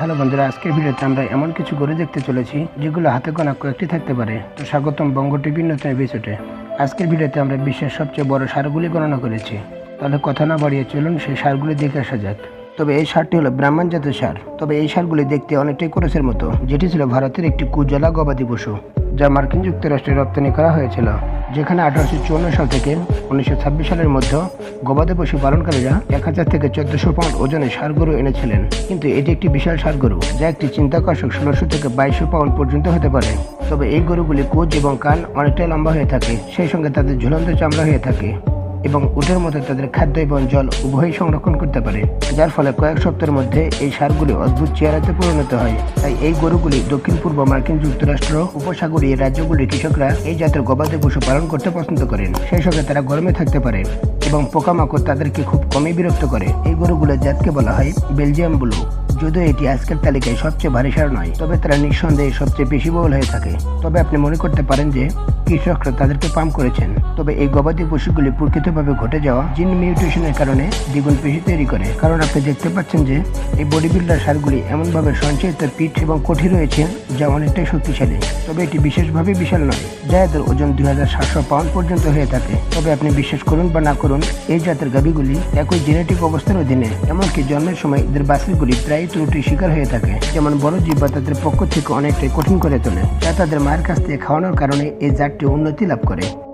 Hello বন্ধুরা, আজকের ভিডিওতে আমরা এমন কিছু গরু দেখতে চলেছি, যেগুলো হাতে গোনা কয়েকটি থাকতে পারে। তো স্বাগতম বঙ্গ টিভির নতুন এপিসোডে আজকের ভিডিওতে আমরা বিশ্বের সবচেয়ে বড় সারগুলি গণনা করেছি। তাহলে কথা না বাড়িয়ে চলুন সেই সারগুলি দেখে আসা যাক। তবে এই সারটি হলো ব্রাহ্মণ জাতের সার। তবে এই সারগুলি দেখতে অনেকটাই করেছের মতো, যেটি ছিল ভারতের একটি কুজলা গবাদি পশু। যা মার্কিন যুক্তরাষ্ট্রে রপ্তানি করা হয়েছিল, যেখানে আঠারোশো চুয়ান্ন সাল থেকে উনিশশো ছাব্বিশ সালের মধ্যে গবাদি পশু পালনকারীরা এক হাজার থেকে চোদ্দশো পাউন্ড ওজনে গরু এনেছিলেন। কিন্তু এটি একটি বিশাল গরু যা একটি চিন্তাকর্ষক ষোলোশো থেকে বাইশশো পাউন্ড পর্যন্ত হতে পারে। তবে এই গরুগুলি কোচ এবং কান অনেকটাই লম্বা হয়ে থাকে, সেই সঙ্গে তাদের ঝুলন্ত চামড়া হয়ে থাকে। এবং উটের মতো তাদের খাদ্য এবং জল উভয়ই সংরক্ষণ করতে পারে, যার ফলে কয়েক সপ্তাহের মধ্যে এই সারগুলি অদ্ভুত চেহারাতে পরিণত হয়। তাই এই গরুগুলি দক্ষিণ পূর্ব মার্কিন যুক্তরাষ্ট্র, উপসাগরীয় রাজ্যগুলির কৃষকরা এই জাতের গবাদি পশু পালন করতে পছন্দ করেন। সেই সঙ্গে তারা গরমে থাকতে পারে এবং পোকামাকড় তাদেরকে খুব কমই বিরক্ত করে। এই গরুগুলোর জাতকে বলা হয় বেলজিয়াম ব্লু। যদিও এটি আজকের তালিকায় সবচেয়ে ভারী সার নয়, তবে তারা নিঃসন্দেহে সবচেয়ে বেশি বহুল হয়ে থাকে। তবে আপনি মনে করতে পারেন যে কৃষকরা তাদেরকে পাম্প করেছেন। তবে এই গবাদি পশুগুলি প্রকৃতভাবে ঘটে যাওয়া জিন মিউটেশনের কারণে দ্বিগুণ পেশি তৈরি করে। কারণ আপনি দেখতে পাচ্ছেন যে এই বডি বিল্ডার সারগুলি এমনভাবে সঞ্চয়িত পিঠ এবং কঠি রয়েছে, যা অনেকটাই শক্তিশালী। তবে এটি বিশেষভাবে বিশাল নয় যা এদের ওজন দুই হাজার সাতশো পাউন্ড পর্যন্ত হয়ে থাকে। তবে আপনি বিশ্বাস করুন বা না করুন, এই জাতের গাভীগুলি একই জেনেটিক অবস্থার অধীনে, এমনকি জন্মের সময় এদের বাছুরগুলি প্রায় ত্রুটির শিকার হয়ে থাকে। যেমন বড় জীব তাদের পক্ষ থেকে অনেকটাই কঠিন করে তোলে। যা তাদের মায়ের কাছ থেকে খাওয়ানোর কারণে এই জাতটি উন্নতি লাভ করে।